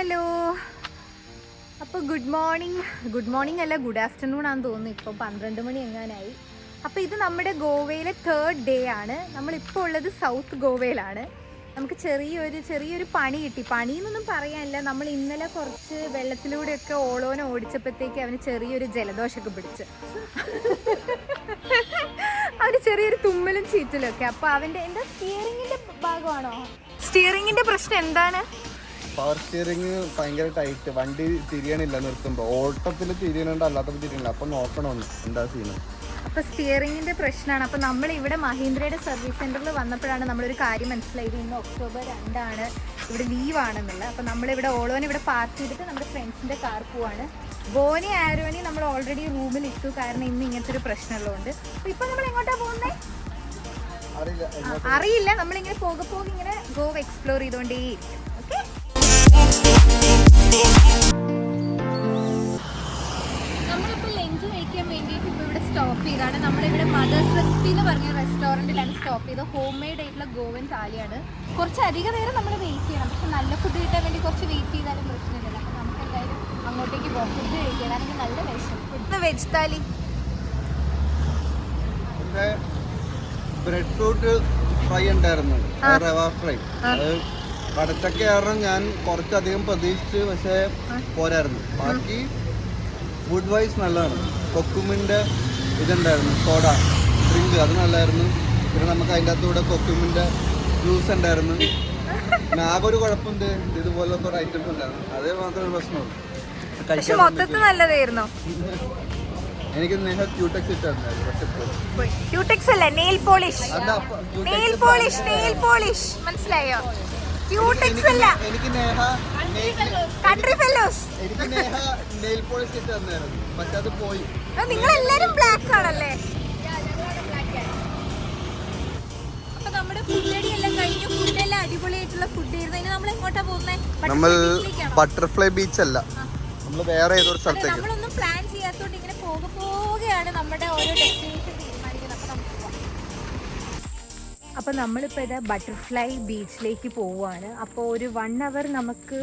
Hello അപ്പോൾ good morning good morning അല്ല good afternoon ആണെന്ന് തോന്നുന്നു. ഇപ്പോൾ പന്ത്രണ്ട് മണി എങ്ങാനായി. അപ്പോൾ ഇത് നമ്മുടെ ഗോവയിലെ തേർഡ് ഡേ ആണ്. നമ്മളിപ്പോൾ ഉള്ളത് സൗത്ത് ഗോവയിലാണ്. നമുക്ക് ചെറിയൊരു ചെറിയൊരു പണി കിട്ടി. പണി എന്നൊന്നും പറയാനില്ല. നമ്മൾ ഇന്നലെ കുറച്ച് വെള്ളത്തിലൂടെയൊക്കെ ഓളോനെ ഓടിച്ചപ്പോഴത്തേക്ക് അവന് ചെറിയൊരു ജലദോഷമൊക്കെ പിടിച്ച്. അവന് ചെറിയൊരു തുമ്മലും ചീറ്റലും ഒക്കെ. അപ്പോൾ അവന്റെ എന്താ സ്റ്റിയറിങ്ങിന്റെ ഭാഗമാണോ? സ്റ്റിയറിങ്ങിന്റെ പ്രശ്നം എന്താണ്? പവർ സ്റ്റിയറിങ് ഭയങ്കര ടൈറ്റ് വണ്ടി തിരിയണില്ല നിർത്തുമ്പോൾ ഓട്ടത്തിൽ തിരിയണുണ്ട് അല്ലാത്തപ്പോൾ തിരിയണില്ല. അപ്പൊ നോക്കണമെന്ന് എന്താ സീന് അപ്പോൾ സ്റ്റിയറിംഗിന്റെ പ്രശ്നമാണ് അപ്പോൾ നമ്മൾ ഇവിടെ മഹീന്ദ്രയുടെ സർവീസ് സെന്ററിൽ വന്നപ്പോഴാണ് നമ്മളൊരു കാര്യം മനസ്സിലായത്. ഇന്ന് ഒക്ടോബർ രണ്ടാണ് ഇവിടെ ലീവാണെന്നുള്ളത് അപ്പോൾ നമ്മളിവിടെ ഓളോനെ ഇവിടെ പാർക്ക് ചെയ്തിട്ട് നമ്മുടെ ഫ്രണ്ട്സിന്റെ കാർ പോവാണ്. ബോനി ആരോനി നമ്മൾ ഓൾറെഡി റൂമിൽ ഇട്ടു കാരണം ഇന്ന് ഇങ്ങനത്തെ ഒരു പ്രശ്നമുള്ളതുകൊണ്ട് അപ്പോൾ ഇപ്പോൾ നമ്മൾ എങ്ങോട്ടാ പോകുന്നത് അറിയില്ല അറിയില്ല. നമ്മളിങ്ങനെ പോകെ പോകെ ഇങ്ങനെ ഗോവ എക്സ്പ്ലോർ ചെയ്തുകൊണ്ടേയിരിക്കും താലിയാണ് കുറച്ച് അധിക നേരം നമ്മൾ വെയിറ്റ് ചെയ്യണം. പക്ഷെ നല്ല ഫുഡ് കിട്ടാൻ വേണ്ടി കുറച്ച് വെയിറ്റ് ചെയ്താലും പ്രശ്നമില്ല അപ്പോൾ നമുക്ക് എന്തായാലും അങ്ങോട്ടേക്ക് പോകാം ഫുഡ് കഴിക്കാനാണെങ്കിൽ നല്ല വിഷം വെജ് താലി ബ്രെഡ് ഫ്രൂട്ട് ഫ്രൈ ഉണ്ടായിരുന്നു. റവ ഫ്രൈ അത് കടച്ചക്ക കാരണം ഞാൻ കുറച്ചധികം പ്രതീക്ഷിച്ച് പക്ഷേ പോരായിരുന്നു. ബാക്കി ഫുഡ് വൈസ് നല്ലതാണ്. കൊക്കുമിന്റെ ഇതുണ്ടായിരുന്നു. സോഡ ഡ്രിങ്ക് അത് നല്ലായിരുന്നു. പിന്നെ നമുക്ക് അതിന്റെ അകത്തൂടെ കൊക്കുമിന്റെ ജ്യൂസ് ഉണ്ടായിരുന്നു. പിന്നെ ആകെ ഒരു കുഴപ്പമുണ്ട്. ഇതുപോലത്തെ ഒരു ഐറ്റംസ് ഉണ്ടായിരുന്നു. അതേ മാത്രമേ ഒരു പ്രശ്നമുള്ളൂ പക്ഷെ മൊത്തത്തിൽ നല്ലതായിരുന്നു. എനിക്ക് നേഹ ക്യൂടെക്സ് ഇട്ടായിരുന്നു. ക്യൂടെക്സ് അല്ല nail polish nail polish nail polish മനസ്സിലായോ? ക്യൂടെക്സ് അല്ല. എനിക്ക് നേഹ നെയിൽ- കൺട്രി ഫെല്ലോസ് എനിക്ക് നേഹ നെയിൽ പോളിഷ് ഇട്ട് തന്നായിരുന്നു. പക്ഷെ അത് പോയി. നിങ്ങൾ എല്ലാരും ബ്ലാക്ക് ആണല്ലേ? നമ്മൾ ബട്ടർഫ്ലൈ ബീച്ച് അല്ല. നമ്മൾ വേറെ ഏതൊരു സ്ഥലത്തേക്ക്. നമ്മളൊന്നും പ്ലാൻ ചെയ്യാത്തോണ്ട് ഇങ്ങനെ പോകെ നമ്മുടെ ഓരോ ഡെസ്റ്റിനേഷൻ അപ്പോൾ നമ്മളിപ്പോൾ ഇത് ബട്ടർഫ്ലൈ ബീച്ചിലേക്ക് പോവുകയാണ്. അപ്പോൾ ഒരു വൺ അവർ നമുക്ക്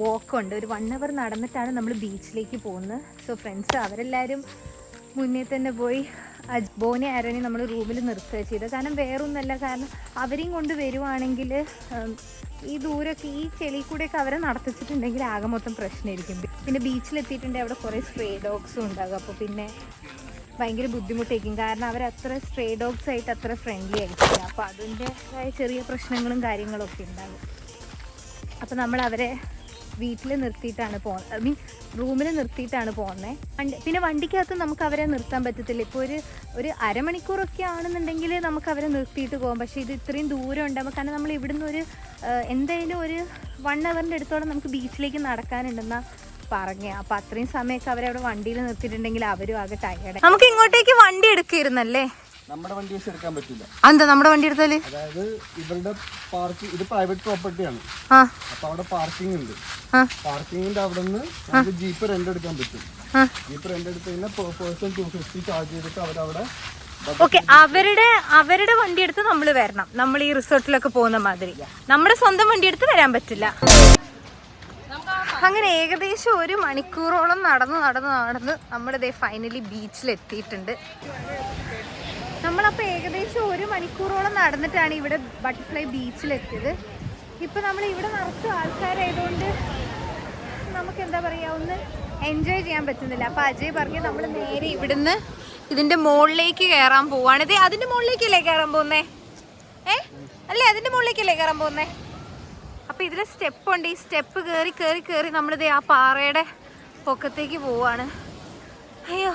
വോക്ക് ഉണ്ട്. ഒരു വൺ അവർ നടന്നിട്ടാണ് നമ്മൾ ബീച്ചിലേക്ക് പോകുന്നത്. സോ ഫ്രണ്ട്സ് അവരെല്ലാവരും മുന്നേ തന്നെ പോയി ബോനെ ആരോനെ നമ്മൾ റൂമിൽ നിർത്തുക ചെയ്തത്. കാരണം വേറൊന്നുമല്ല കാരണം അവരെയും കൊണ്ട് വരുവാണെങ്കിൽ ഈ ദൂരമൊക്കെ ഈ ചെളി കൂടെയൊക്കെ അവരെ നടത്തിച്ചിട്ടുണ്ടെങ്കിൽ ആകെ മൊത്തം പ്രശ്നമായിരിക്കും. പിന്നെ ബീച്ചിലെത്തിയിട്ടുണ്ടെങ്കിൽ അവിടെ കുറേ സ്ട്രേ ഡോഗ്സും ഉണ്ടാകും. അപ്പോൾ പിന്നെ ഭയങ്കര ബുദ്ധിമുട്ടായിരിക്കും. കാരണം അവർ അത്ര സ്ട്രേ ഡോഗ്സ് ആയിട്ട് അത്ര ഫ്രണ്ട്ലി ആയിരിക്കില്ല. അപ്പോൾ അതിന്റെതായ ചെറിയ പ്രശ്നങ്ങളും കാര്യങ്ങളും ഒക്കെ ഉണ്ടാകും അപ്പോൾ നമ്മൾ അവരെ വീട്ടിൽ നിർത്തിയിട്ടാണ് പോകുന്നത് ഐ മീൻ റൂമിൽ നിർത്തിയിട്ടാണ് പോകുന്നത് വണ്ടി പിന്നെ വണ്ടിക്കകത്ത് നമുക്ക് അവരെ നിർത്താൻ പറ്റത്തില്ല. ഇപ്പോൾ ഒരു ഒരു അരമണിക്കൂറൊക്കെ ആണെന്നുണ്ടെങ്കിൽ നമുക്ക് അവരെ നിർത്തിയിട്ട് പോകാം. പക്ഷേ ഇത് ഇത്രയും ദൂരം ഉണ്ടാകുമ്പോൾ കാരണം നമ്മൾ ഇവിടുന്ന് ഒരു എന്തായാലും ഒരു വൺ അവറിന്റെ അടുത്തോളം നമുക്ക് ബീച്ചിലേക്ക് നടക്കാനുണ്ടെന്നാ പറഞ്ഞ. അപ്പൊ അത്രയും സമയമൊക്കെ അവരവിടെ വണ്ടിയിൽ നിർത്തിയിട്ടുണ്ടെങ്കിൽ അവരും ആകെ ടയർഡ് നമുക്ക് ഇങ്ങോട്ടേക്ക് വണ്ടി എടുക്കായിരുന്നല്ലേ? നമ്മുടെ വണ്ടി വെച്ച് എടുക്കാൻ പറ്റില്ല. എന്താ നമ്മുടെ വണ്ടി എടുത്താൽ? അതായത് ഇവരുടെ പാർക്കിംഗ് ഇത് പ്രൈവറ്റ് പ്രോപ്പർട്ടിയാണ് ആ. അപ്പൊ അവിടെ പാർക്കിംഗ് ഉണ്ട്. ആ. പാർക്കിങ്ങിന്റെ അവിടെ നിന്ന് നമുക്ക് ജീപ്പ് റെന്റ് എടുക്കാൻ പറ്റും. ആ. ജീപ്പ് റെന്റ് എടുത്ത് കഴിഞ്ഞാൽ per person two fifty charge ചെയ്തിട്ട് അവരവിടെ ഓക്കെ അവരുടെ അവരുടെ വണ്ടി എടുത്ത് നമ്മൾ വരണം. നമ്മൾ ഈ റിസോർട്ടിലൊക്കെ പോകുന്ന മാതിരി. നമ്മുടെ സ്വന്തം വണ്ടി എടുത്ത് വരാൻ പറ്റില്ല. അങ്ങനെ ഏകദേശം ഒരു മണിക്കൂറോളം നടന്ന് നടന്ന് നടന്ന് നമ്മളിതേ ഫൈനലി ബീച്ചിൽ എത്തിയിട്ടുണ്ട്. നമ്മളപ്പോൾ ഏകദേശം ഒരു മണിക്കൂറോളം നടന്നിട്ടാണ് ഇവിടെ ബട്ടർഫ്ലൈ ബീച്ചിൽ ബീച്ചിലെത്തിയത് ഇപ്പം നമ്മൾ ഇവിടെ നിറച്ച് ആൾക്കാരായതുകൊണ്ട് നമുക്ക് എന്താ പറയുക ഒന്ന് എൻജോയ് ചെയ്യാൻ പറ്റുന്നില്ല. അപ്പോൾ അജയ് പറഞ്ഞ് നമ്മൾ നേരെ ഇവിടുന്ന് ഇതിന്റെ മുകളിലേക്ക് കയറാൻ പോവാണ്. ഇത് അതിന്റെ മുകളിലേക്കല്ലേ കയറാൻ പോകുന്നേ ഏ? അല്ലേ അതിന്റെ മുകളിലേക്കല്ലേ കയറാൻ പോകുന്നേ അപ്പോൾ ഇതിൽ സ്റ്റെപ്പ് ഉണ്ട്. ഈ സ്റ്റെപ്പ് കേറി കേറി കയറി നമ്മളിത് ആ പാറയുടെ പൊക്കത്തേക്ക് പോവാണ്. അയ്യോ.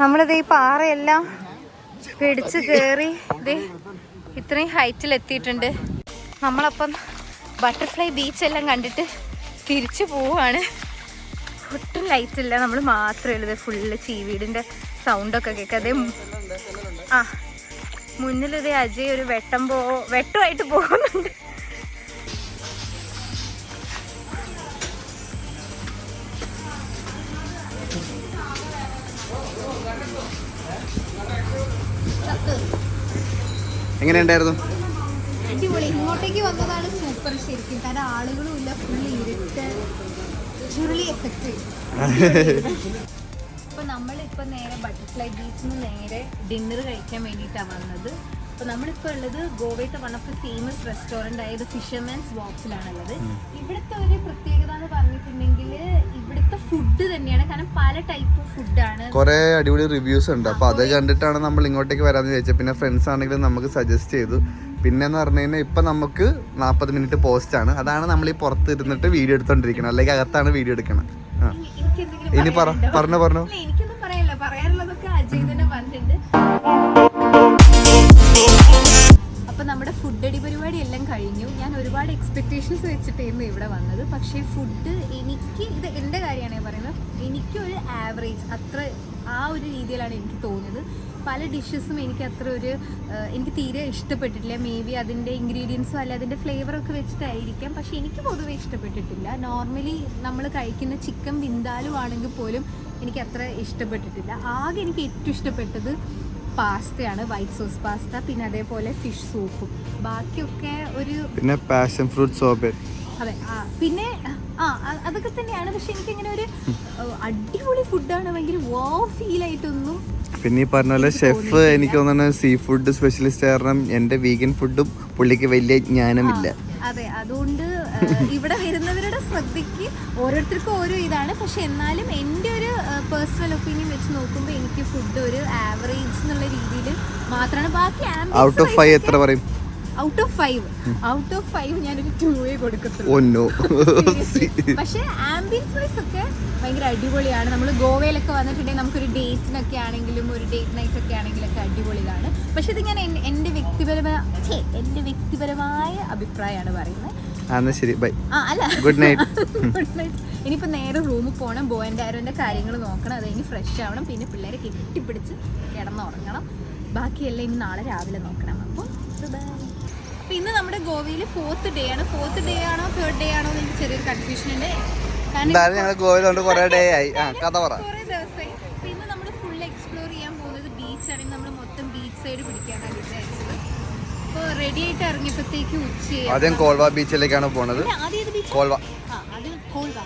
നമ്മളിത് ഈ പാറയെല്ലാം പിടിച്ച് കയറി ഇത് ഇത്രയും ഹൈറ്റിൽ എത്തിയിട്ടുണ്ട്. നമ്മളപ്പം ബട്ടർഫ്ലൈ ബീച്ച് എല്ലാം കണ്ടിട്ട് തിരിച്ചു പോവാണ്. ഒട്ടും ലൈറ്റ് ഇല്ല. നമ്മൾ മാത്രമേ ഉള്ളത് ഫുള്ള് ചീവീടിന്റെ സൗണ്ടൊക്കെ കേൾക്കാം. അതേ ആ. മുന്നിലിതേ അജയ് ഒരു വെട്ടം പോ വെട്ടമായിട്ട് പോകുന്നുണ്ട്. എങ്ങനെയുണ്ടായിരുന്നു? അടിപൊളി. ഇങ്ങോട്ടേക്ക് വന്നതാണ് സൂപ്പർ ശരിക്കും. കാരണം ആളുകളും ഇല്ല ഫുൾ ഇരുട്ട് ചുരുളി എഫക്റ്റ് അപ്പൊ നമ്മളിപ്പോ നേരെ ബട്ടർഫ്ലൈ ബീച്ചിൽ നിന്ന് നേരെ ഡിന്നർ കഴിക്കാൻ വേണ്ടിയിട്ടാണ് വന്നത്. അപ്പൊ നമ്മളിപ്പോ ഉള്ളത് ഗോവയിലത്തെ one of the famous restaurant ആയത് ഫിഷർമാൻസ് ബോക്സിലാണുള്ളത് ഇവിടുത്തെ ഒരു പ്രത്യേകത എന്ന് പറഞ്ഞിട്ടുണ്ടെങ്കിൽ ഇവിടുത്തെ ഫുഡ് തന്നെയാണ്. കാരണം പല ടൈപ്പ് ഫുഡാണ് കുറെ അടിപൊളി റിവ്യൂസ് ഉണ്ട്. അപ്പൊ അത് കണ്ടിട്ടാണ് നമ്മൾ ഇങ്ങോട്ടേക്ക് വരാന്ന് ചോദിച്ചത് പിന്നെ ഫ്രണ്ട്സ് ആണെങ്കിലും നമുക്ക് സജസ്റ്റ് ചെയ്തു. പിന്നെ എന്ന് പറഞ്ഞു കഴിഞ്ഞാൽ ഇപ്പൊ നമുക്ക് നാൽപ്പത് മിനിറ്റ് പോസ്റ്റ് ആണ്. അതാണ് നമ്മൾ ഈ പുറത്ത് ഇരുന്നിട്ട് വീഡിയോ എടുത്തോണ്ടിരിക്കണം അല്ലെങ്കിൽ അകത്താണ് വീഡിയോ എടുക്കണം ഇനി? പറഞ്ഞു പറഞ്ഞു. അപ്പൊ നമ്മുടെ ഫുഡ് അടി പരിപാടി എല്ലാം കഴിഞ്ഞു. ഞാൻ ഒരുപാട് എക്സ്പെക്ടേഷൻസ് വെച്ചിട്ടായിരുന്നു ഇവിടെ വന്നത്. പക്ഷേ ഫുഡ് എനിക്ക് ഇത് എന്റെ കാര്യമാണ് ഞാൻ പറയുന്നത്. എനിക്കൊരു ആവറേജ് അത്ര ആ ഒരു രീതിയിലാണ് എനിക്ക് തോന്നിയത്. പല ഡിഷസും എനിക്ക് അത്ര ഒരു എനിക്ക് തീരെ ഇഷ്ടപ്പെട്ടിട്ടില്ല. മേ ബി അതിന്റെ ഇൻഗ്രീഡിയൻസും അല്ല അതിന്റെ ഫ്ലേവറൊക്കെ വെച്ചിട്ടായിരിക്കാം. പക്ഷേ എനിക്ക് പൊതുവെ ഇഷ്ടപ്പെട്ടിട്ടില്ല. നോർമലി നമ്മൾ കഴിക്കുന്ന ചിക്കൻ വിന്താലു ആണെങ്കിൽ പോലും എനിക്ക് അത്ര ഇഷ്ടപ്പെട്ടിട്ടില്ല. ആകെ എനിക്ക് ഏറ്റവും ഇഷ്ടപ്പെട്ടത് പാസ്തയാണ് വൈറ്റ് സോസ് പാസ്ത പിന്നെ അതേപോലെ ഫിഷ് സൂപ്പും ബാക്കിയൊക്കെ ഒരു പിന്നെ പാഷൻ ഫ്രൂട്ട് സോപ്പ് അതെ ആ പിന്നെ ആ അതൊക്കെ തന്നെയാണ്. പക്ഷെ എനിക്കിങ്ങനെ ഒരു അടിപൊളി ഫുഡാണ് ഭയങ്കര വോ ഫീൽ ആയിട്ടൊന്നും പിന്നെ ഈ പറഞ്ഞ പോലെ ഷെഫ് എനിക്ക് തോന്നുന്നു സീ ഫുഡ് സ്പെഷ്യലിസ്റ്റ് കാരണം എന്റെ വീഗൻ ഫുഡും പുള്ളിക്ക് വലിയ ജ്ഞാനമില്ല. അതെ അതുകൊണ്ട് ഇവിടെ വരുന്നവരുടെ ശ്രദ്ധയ്ക്ക് ഓരോരുത്തർക്കും ഓരോ ഇതാണ്. പക്ഷെ എന്നാലും എന്റെ ഒരു പേഴ്സണൽ ഒപ്പീനിയൻ വെച്ച് നോക്കുമ്പോൾ എനിക്ക് ഫുഡ് ഒരു ആവറേജ് എന്നുള്ള രീതിയിൽ മാത്രമാണ് ബാക്കി ഔട്ട് ഓഫ് ഫൈവ് എത്ര പറയും? Out of five out of five ഞാനൊരു ടൂവേ കൊടുക്കത്തുള്ളൂ. ഒന്നോ പക്ഷേ ആംബിയൻസ് വൈസ് ഒക്കെ ഭയങ്കര അടിപൊളിയാണ്. നമ്മൾ ഗോവയിലൊക്കെ വന്നിട്ടുണ്ടെങ്കിൽ നമുക്കൊരു ഡേറ്റിനൊക്കെ ആണെങ്കിലും ഒരു ഡേറ്റ് നൈറ്റ് ഒക്കെ ആണെങ്കിലൊക്കെ അടിപൊളിയാണ് പക്ഷെ ഇത് ഞാൻ എൻ- എന്റെ വ്യക്തിപരമായ എന്റെ വ്യക്തിപരമായ അഭിപ്രായമാണ് പറയുന്നത്. ശരി. ബൈ അല്ല. ഗുഡ് നൈറ്റ് ഗുഡ് നൈറ്റ് ഇനിയിപ്പോൾ നേരെ റൂമിൽ പോകണം ബോയന്റെ ആരോന്റെ കാര്യങ്ങൾ നോക്കണം. അത് കഴിഞ്ഞ് ഫ്രഷ് ആവണം. പിന്നെ പിള്ളേരെ കെട്ടിപ്പിടിച്ച് കിടന്നുറങ്ങണം. ബാക്കിയെല്ലാം ഇനി നാളെ രാവിലെ നോക്കണം. അപ്പോൾ ബൈ അപ്പോൾ ഇന്ന് നമ്മുടെ ഗോവയിൽ ഫോർത്ത് ഡേ ആണ്. ഫോർത്ത് ഡേ ആണോ തേർഡ് ഡേ ആണോ എന്ന് എനിക്ക് ചെറിയൊരു കൺഫ്യൂഷൻ ഉണ്ട്. കാരണം ഞങ്ങൾ ഗോവയിലോണ്ട് കുറെ ഡേ ആയി. ആ കഥ പറ. കുറേ ദിവസമായി അപ്പോൾ ഇന്ന് നമ്മൾ ഫുൾ എക്സ്പ്ലോർ ചെയ്യാൻ പോകുന്നത് ബീച്ചാണ് നമ്മൾ മൊത്തം ബീച്ച് സൈഡ് പിടിക്കാനാണ് വിചാരിച്ചത് അപ്പോൾ റെഡി ആയിട്ട് ഇറങ്ങിയപ്പോഴത്തേക്ക് ഉച്ചയായി. ആദ്യം കോൾവ ബീച്ചിലേക്കാണ് പോണത്. കോൾവ. ആ അത് കോൾവ.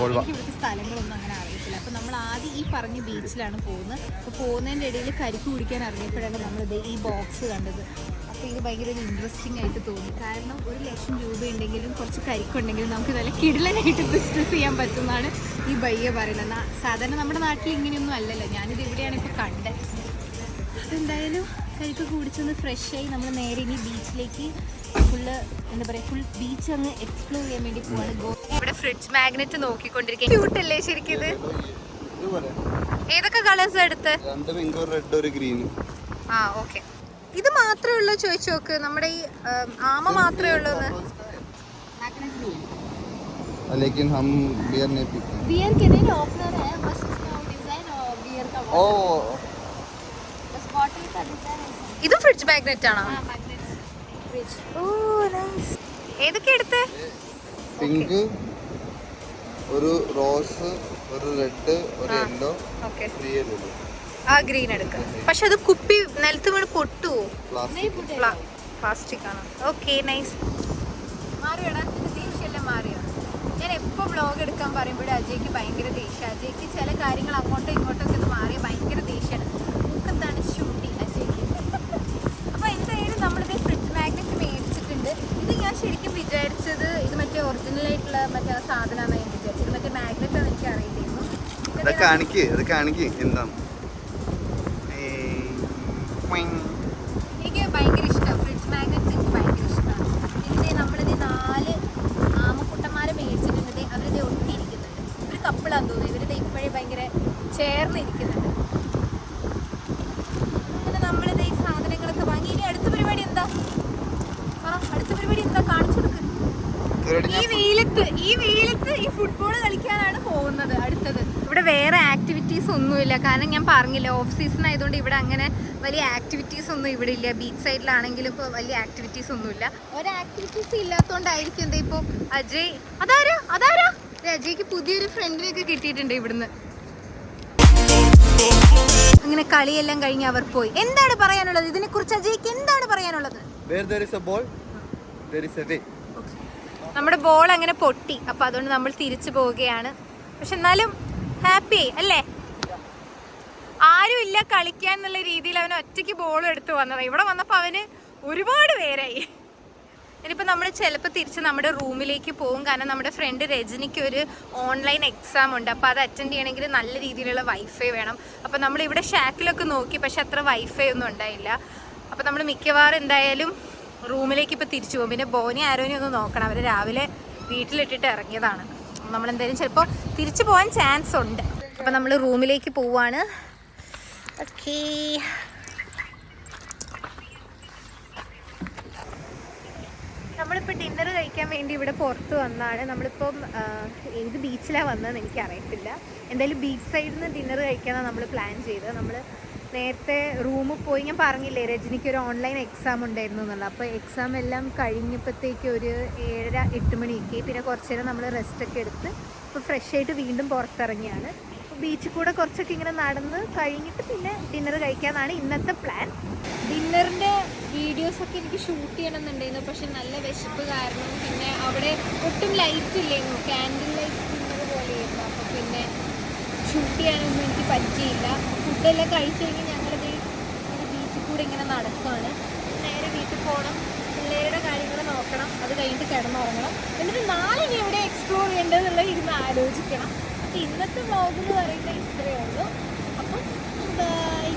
കോൾവ. ഇവിടുത്തെ സ്ഥലങ്ങളൊന്നും അങ്ങനെ അറിയത്തില്ല. അപ്പൊ നമ്മൾ ആദ്യം ഈ പറഞ്ഞ ബീച്ചിലാണ് പോകുന്നത്. അപ്പൊ പോകുന്നതിന്റെ ഇടയിൽ കരിക്ക് കുടിക്കാൻ ഇറങ്ങിയപ്പോഴാണ് നമ്മൾ ദേ ഈ ബോക്സ് കണ്ടത്. ഇത് ഭയങ്കര ഒരു ഇൻട്രസ്റ്റിംഗ് ആയിട്ട് തോന്നി. കാരണം ഒരു ലക്ഷം രൂപ ഉണ്ടെങ്കിലും കുറച്ച് കരിക്കുണ്ടെങ്കിലും നമുക്ക് നല്ല കിടലനായിട്ട് ബിസിനസ് ചെയ്യാൻ പറ്റുന്നതാണ് ഈ ബയ്യ പറയുന്നത്. സാധാരണ നമ്മുടെ നാട്ടിൽ ഇങ്ങനെയൊന്നും അല്ലല്ലോ. ഞാനിത് ഇവിടെയാണ് ഇപ്പോൾ കണ്ടത്? എന്തായാലും കരിക്ക് കുടിച്ചൊന്ന് ഫ്രഷായി നമ്മൾ നേരെ ഇനി ബീച്ചിലേക്ക് ഫുള്ള് എന്താ പറയുക ഫുൾ ബീച്ച് അങ്ങ് എക്സ്പ്ലോർ ചെയ്യാൻ വേണ്ടി പോവാണ്. ഇവിടെ ഫ്രിഡ്ജ് മാഗ്നറ്റ് നോക്കിക്കൊണ്ടിരിക്കുക ക്യൂട്ടല്ലേ ശരിക്കും ഇത്? ഏതൊക്കെ കളേഴ്സ് എടുത്ത്? രണ്ട് പിങ്ക് റെഡ് ഒരു ഗ്രീൻ ആ ഓക്കെ ഇത് മാത്രമേ ഉള്ളൂ ചോദിച്ചു നോക്ക് നമ്മുടെ ഈ ഉം, ആമ മാത്രമേ ഉള്ളൂ എന്ന് लेकिन हम बियर नहीं पीते बियर के नहीं ओपनर है बस उसका डिजाइन और बियर का ओ बस बॉटल का डिजाइन ഇത് ഫ്രിഡ്ജ് മാഗ്നറ്റ് ആണോ ഓ നൈസ് ഏതൊക്കെ എടുത്തേ പിങ്ക് ഒരു റോസ് ഒരു റെഡ് ഒരു യെല്ലോ ഓക്കെ ഗ്രീൻ ആ ഗ്രീൻ എടുക്കാം. പക്ഷെ അത് കുപ്പി നിലത്ത് വീണ് പൊട്ടുവോ? പ്ലാസ്റ്റിക് ആണ്? ഓക്കെ നൈസ് മാറിയടാ ഇത് ദേഷ്യമല്ലേ മാറിയോ? ഞാൻ എപ്പോൾ വ്ളോഗ് എടുക്കാൻ പറയുമ്പോഴും അജയ്ക്ക് ഭയങ്കര ദേഷ്യം. അജയ്ക്ക് ചില കാര്യങ്ങൾ അങ്ങോട്ടും ഇങ്ങോട്ടും ഒക്കെ മാറിയ ഭയങ്കര ദേഷ്യമാണ് മൂക്കെന്താണ് ഷൂട്ടി അജയ്ക്ക് അപ്പോൾ എന്തായാലും നമ്മളിത് ഫ്രിഡ്ജ് മാഗ്നറ്റ് മേടിച്ചിട്ടുണ്ട്. ഇത് ഞാൻ ശരിക്കും വിചാരിച്ചത് ഇത് മറ്റേ ഒറിജിനൽ ആയിട്ടുള്ള മറ്റേ സാധനമാണ് ഞാൻ വിചാരിച്ചത്. മറ്റേ മാഗ്നറ്റ് ആണ് എനിക്ക് അറിയില്ലായിരുന്നു. കാണിക്ക് അത് കാണിക്ക്. എന്താണ് ഏയ്, ക്വിങ്. എനിക്ക് ഭയങ്കര ഇഷ്ടമാണ് ഫ്രിഡ്ജ് മാഗ്നറ്റ്സ് എനിക്ക് ഭയങ്കര ഇഷ്ടമാണ് ഇതിന്റെ നമ്മളിത് നാല് ആമക്കുട്ടന്മാരെ മേടിച്ചിട്ടുണ്ട് അവരിത് ഒട്ടിയിരിക്കുന്നുണ്ട് ഒരു കപ്പിളാന്ന് തോന്നുന്നു ഇവരിത് ഇപ്പോഴേ ഭയങ്കര ചേർന്നിരിക്കുന്നുണ്ട് അങ്ങനെ നമ്മളിത് ഈ സാധനങ്ങളൊക്കെ വാങ്ങി ഇനി അടുത്ത പരിപാടി എന്താ പറ അടുത്ത പരിപാടി എന്താ കാണിച്ചു കൊടുക്ക് ഇവരോട് ഈ ഞാൻ വെയിലത്ത് ഈ വെയിലത്ത് ഈ ഫുട്ബോൾ കളിക്കാനാണ് പോകുന്നത് അടുത്തത് ഇവിടെ വേറെ ആക്ടിവിറ്റീസ് ഒന്നുമില്ല. കാരണം ഞാൻ പറഞ്ഞില്ല ഓഫ് സീസൺ ആയതുകൊണ്ട് ഇവിടെ അങ്ങനെ വലിയ ആക്ടിവിറ്റീസ് ഒന്നും ഇവിടെ ഇല്ല. ബീച്ച് സൈഡിലാണെങ്കിലും ഇപ്പോൾ വലിയ ആക്ടിവിറ്റീസ് ഒന്നുമില്ല. ഒരു ആക്ടിവിറ്റീസ് ഇല്ലാത്തതുകൊണ്ടായിരിക്കും എന്താ ഇപ്പോൾ അജയ് അതാരാ അതാരാ? അജയ്ക്ക് പുതിയൊരു ഫ്രണ്ടിനൊക്കെ കിട്ടിയിട്ടുണ്ട് ഇവിടുന്ന്. അങ്ങനെ കളിയെല്ലാം കഴിഞ്ഞ് അവർ പോയി. എന്താണ് പറയാനുള്ളത്? ഇതിനെ കുറിച്ച് അജയ്ക്ക് എന്താണ് പറയാനുള്ളത്. നമ്മുടെ ബോൾ അങ്ങനെ പൊട്ടി. അപ്പൊ അതുകൊണ്ട് നമ്മൾ തിരിച്ചു പോവുകയാണ്. പക്ഷെ എന്നാലും ഹാപ്പി അല്ലേ? ആരുമില്ല കളിക്കാൻ എന്നുള്ള രീതിയിൽ അവൻ ഒറ്റയ്ക്ക് ബോൾ എടുത്ത് വന്നത്. ഇവിടെ വന്നപ്പോൾ അവന് ഒരുപാട് പേരായി. ഇനിയിപ്പോൾ നമ്മൾ ചിലപ്പോൾ തിരിച്ച് നമ്മുടെ റൂമിലേക്ക് പോകും. കാരണം നമ്മുടെ ഫ്രണ്ട് രജനിക്ക് ഒരു ഓൺലൈൻ എക്സാം ഉണ്ട്. അപ്പോൾ അത് അറ്റൻഡ് ചെയ്യണമെങ്കിൽ നല്ല രീതിയിലുള്ള വൈഫൈ വേണം. അപ്പോൾ നമ്മൾ ഇവിടെ ഷാക്കിലൊക്കെ നോക്കി പക്ഷെ അത്ര വൈഫൈ ഒന്നും ഉണ്ടായില്ല. അപ്പോൾ നമ്മൾ മിക്കവാറും എന്തായാലും റൂമിലേക്ക് ഇപ്പോൾ തിരിച്ചു പോകും. പിന്നെ ബോനി ആരോനി ഒന്ന് നോക്കണം. അവർ രാവിലെ വീട്ടിലിട്ടിട്ട് ഇറങ്ങിയതാണ്. നമ്മൾ എന്തായാലും ചിലപ്പോൾ തിരിച്ചു പോകാൻ ചാൻസ് ഉണ്ട്. അപ്പോൾ നമ്മൾ റൂമിലേക്ക് പോവാണ്. ഓക്കേ. നമ്മളിപ്പോൾ ഡിന്നർ കഴിക്കാൻ വേണ്ടി ഇവിടെ പുറത്ത് വന്നാണ്. നമ്മളിപ്പം ഏത് ബീച്ചിലാണ് വന്നതെന്ന് എനിക്കറിയത്തില്ല. എന്തായാലും ബീച്ച് സൈഡിൽ നിന്ന് ഡിന്നർ കഴിക്കാനാണ് നമ്മൾ പ്ലാൻ ചെയ്തത്. നമ്മൾ നേരത്തെ റൂമിൽ പോയി ഞാൻ പറഞ്ഞില്ലേ രജനിക്ക് ഒരു ഓൺലൈൻ എക്സാം ഉണ്ടായിരുന്നു എന്നുള്ളത്. അപ്പോൾ എക്സാം എല്ലാം കഴിഞ്ഞപ്പോഴത്തേക്ക് ഒരു ഏഴര എട്ട് മണിയൊക്കെ പിന്നെ കുറച്ച് നേരം നമ്മൾ റെസ്റ്റ് ഒക്കെ എടുത്ത് ഇപ്പോൾ ഫ്രഷ് ആയിട്ട് വീണ്ടും പുറത്തിറങ്ങിയാണ്. ബീച്ചിൽ കൂടെ കുറച്ചൊക്കെ ഇങ്ങനെ നടന്ന് കഴിഞ്ഞിട്ട് പിന്നെ ഡിന്നർ കഴിക്കാമെന്നാണ് ഇന്നത്തെ പ്ലാൻ ഡിന്നറിന്റെ വീഡിയോസൊക്കെ എനിക്ക് ഷൂട്ട് ചെയ്യണമെന്നുണ്ടായിരുന്നു. പക്ഷെ നല്ല വിശപ്പ് കാരണം പിന്നെ അവിടെ ഒട്ടും ലൈറ്റ് ഇല്ലായിരുന്നു. ക്യാൻഡിൽ ലൈറ്റ് പോലെയായിരുന്നു. അപ്പോൾ പിന്നെ ഷൂട്ട് ചെയ്യാനൊന്നും എനിക്ക് പറ്റിയില്ല. ഫുഡെല്ലാം കഴിച്ചു കഴിഞ്ഞ് ഞങ്ങളിത് ബീച്ചിൽ കൂടെ ഇങ്ങനെ നടക്കുകയാണ് നേരെ വീട്ടിൽ പോകണം പിള്ളേരുടെ കാര്യങ്ങൾ നോക്കണം. അത് കഴിഞ്ഞിട്ട് കിടന്നുറങ്ങണം. എന്നിട്ട് നാളെ ഇനി എവിടെ എക്സ്പ്ലോർ ചെയ്യേണ്ടതെന്നുള്ളത് ഇരുന്ന് ആലോചിക്കണം. അപ്പം ഇന്നത്തെ വ്ളോഗ് എന്ന് പറയുന്നത് ഇത്രയേ ഉള്ളൂ. അപ്പം.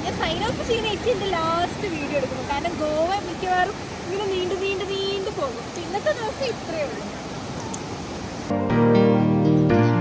ഞാൻ സൈൻ ഓഫ് ചെയ്യുന്ന എന്റെ ലാസ്റ്റ് വീഡിയോ എടുക്കുന്നു. കാരണം ഗോവ മിക്കവാറും ഇങ്ങനെ നീണ്ടു നീണ്ടു നീണ്ടു പോകും. അപ്പം ഇന്നത്തെ ദിവസം ഇത്രയേ ഉള്ളൂ.